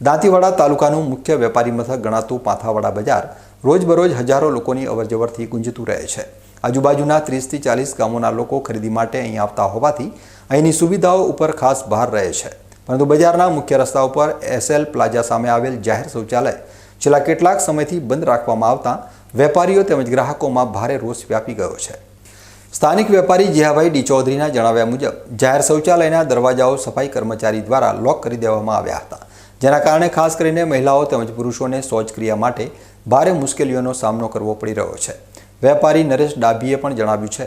દાંતીવાડા તાલુકાનું મુખ્ય વેપારી મથક ગણાતું પાથાવાડા બજાર રોજબરોજ હજારો લોકોની અવરજવરથી ગુંજતું રહે છે. આજુબાજુના ત્રીસથી ચાલીસ ગામોના લોકો ખરીદી માટે અહીં આવતા હોવાથી અહીંની સુવિધાઓ ઉપર ખાસ ભાર રહે છે. પરંતુ બજારના મુખ્ય રસ્તા ઉપર એસએલ પ્લાઝા સામે આવેલ જાહેર શૌચાલય છેલ્લા કેટલાક સમયથી બંધ રાખવામાં આવતા વેપારીઓ તેમજ ગ્રાહકોમાં ભારે રોષ વ્યાપી ગયો છે. સ્થાનિક વેપારી જીયાભાઈ ડી ચૌધરીના જણાવ્યા મુજબ જાહેર શૌચાલયના દરવાજાઓ સફાઈ કર્મચારી દ્વારા લોક કરી દેવામાં આવ્યા હતા. જેના કારણે ખાસ કરીને મહિલાઓ તેમજ પુરુષોને શૌચક્રિયા માટે ભારે મુશ્કેલીઓનો સામનો કરવો પડી રહ્યો છે. વેપારી નરેશ ડાભીએ પણ જણાવ્યું છે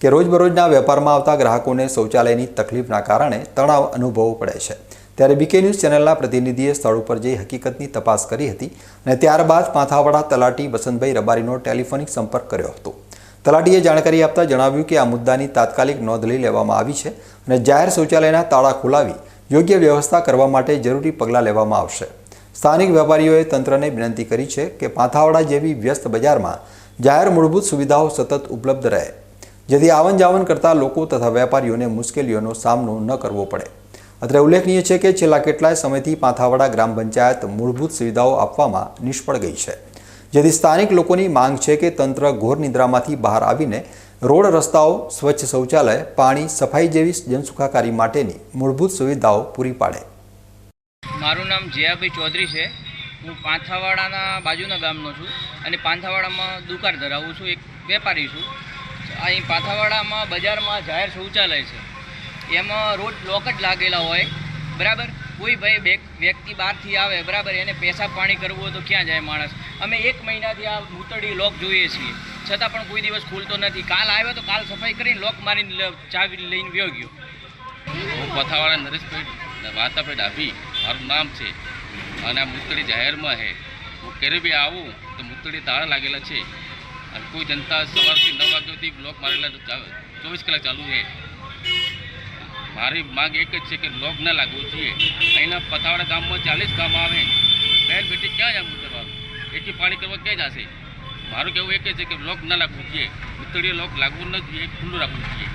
કે રોજબરોજના વેપારમાં આવતા ગ્રાહકોને શૌચાલયની તકલીફના કારણે તણાવ અનુભવવો પડે છે. ત્યારે બીકે ન્યૂઝ ચેનલના પ્રતિનિધિએ સ્થળ ઉપર જઈ હકીકતની તપાસ કરી હતી અને ત્યારબાદ માથાવાડા તલાટી વસંતભાઈ રબારીનો ટેલિફોનિક સંપર્ક કર્યો હતો. તલાટીએ જાણકારી આપતા જણાવ્યું કે આ મુદ્દાની તાત્કાલિક નોંધ લઈ લેવામાં આવી છે અને જાહેર શૌચાલયના તાળા ખોલાવી યોગ્ય વ્યવસ્થા કરવા માટે જરૂરી પગલાં લેવામાં આવશે. સ્થાનિક વેપારીઓએ તંત્રને વિનંતી કરી છે કે પાથાવાડા જેવી વ્યસ્ત બજારમાં જાહેર મૂળભૂત સુવિધાઓ સતત ઉપલબ્ધ રહે, જેથી આવન જાવન કરતા લોકો તથા વેપારીઓને મુશ્કેલીઓનો સામનો ન કરવો પડે. અત્રે ઉલ્લેખનીય છે કે છેલ્લા કેટલાય સમયથી પાથાવાડા ગ્રામ પંચાયત મૂળભૂત સુવિધાઓ આપવામાં નિષ્ફળ ગઈ છે, જેથી સ્થાનિક લોકોની માંગ છે કે તંત્ર ઘોર નિદ્રામાંથી બહાર આવીને રોડ રસ્તાઓ, સ્વચ્છ શૌચાલય, પાણી, સફાઈ જેવી જનસુખાકારી માટેની મૂળભૂત સુવિધાઓ પૂરી પાડે. મારું નામ જયાભાઈ ચૌધરી છે. હું પાંથાવાડાના બાજુના ગામનો છું અને પાંથાવાડામાં દુકાન ધરાવું છું, એક વેપારી છું. અહીં પાંથાવાડામાં બજારમાં જાહેર શૌચાલય છે. એમાં રોડ બ્લોક જ લાગેલા હોય, બરાબર? કોઈ ભાઈ વ્યક્તિ બહારથી આવે, બરાબર? એને પેશાબ પાણી કરવું હોય તો ક્યાં જાય માણસ? અમે એક મહિનાથી આ ભૂતળી લોક જોઈએ છીએ. છતાં પણ કોઈ દિવસ ખુલતો નથી. કાલ આવ્યો તો કાલ સફાઈ કરીને લોક મારીને ચાવી લઈને વ્યો ગયો. હું પથાવાળા નરેશભાઈ વાતાભાઈ ડાભી. મારું નામ છે. અને આ મુતળી જાહેરમાં છે. હું ક્યારે બી આવું તો મુતળી તાળા લાગેલા છે. અને કોઈ જનતા સવારથી નવ વાગ્યાથી બ્લોક મારેલા ચોવીસ કલાક ચાલુ છે. મારી માંગ એક જ છે કે લોક ન લાગવું જોઈએ. અહીંના પથાવાડા ગામમાં ચાલીસ ગામ આવે. બેન બેટી ક્યાં જ આમ કરવાનું એથી પાણી કરવા ક્યાં જશે? મારું કહેવું જ છે કે લોક ન લાગવું જોઈએ. મુતળીએ લોક લાગવું ન જોઈએ, ખુલ્લું રાખવું જોઈએ.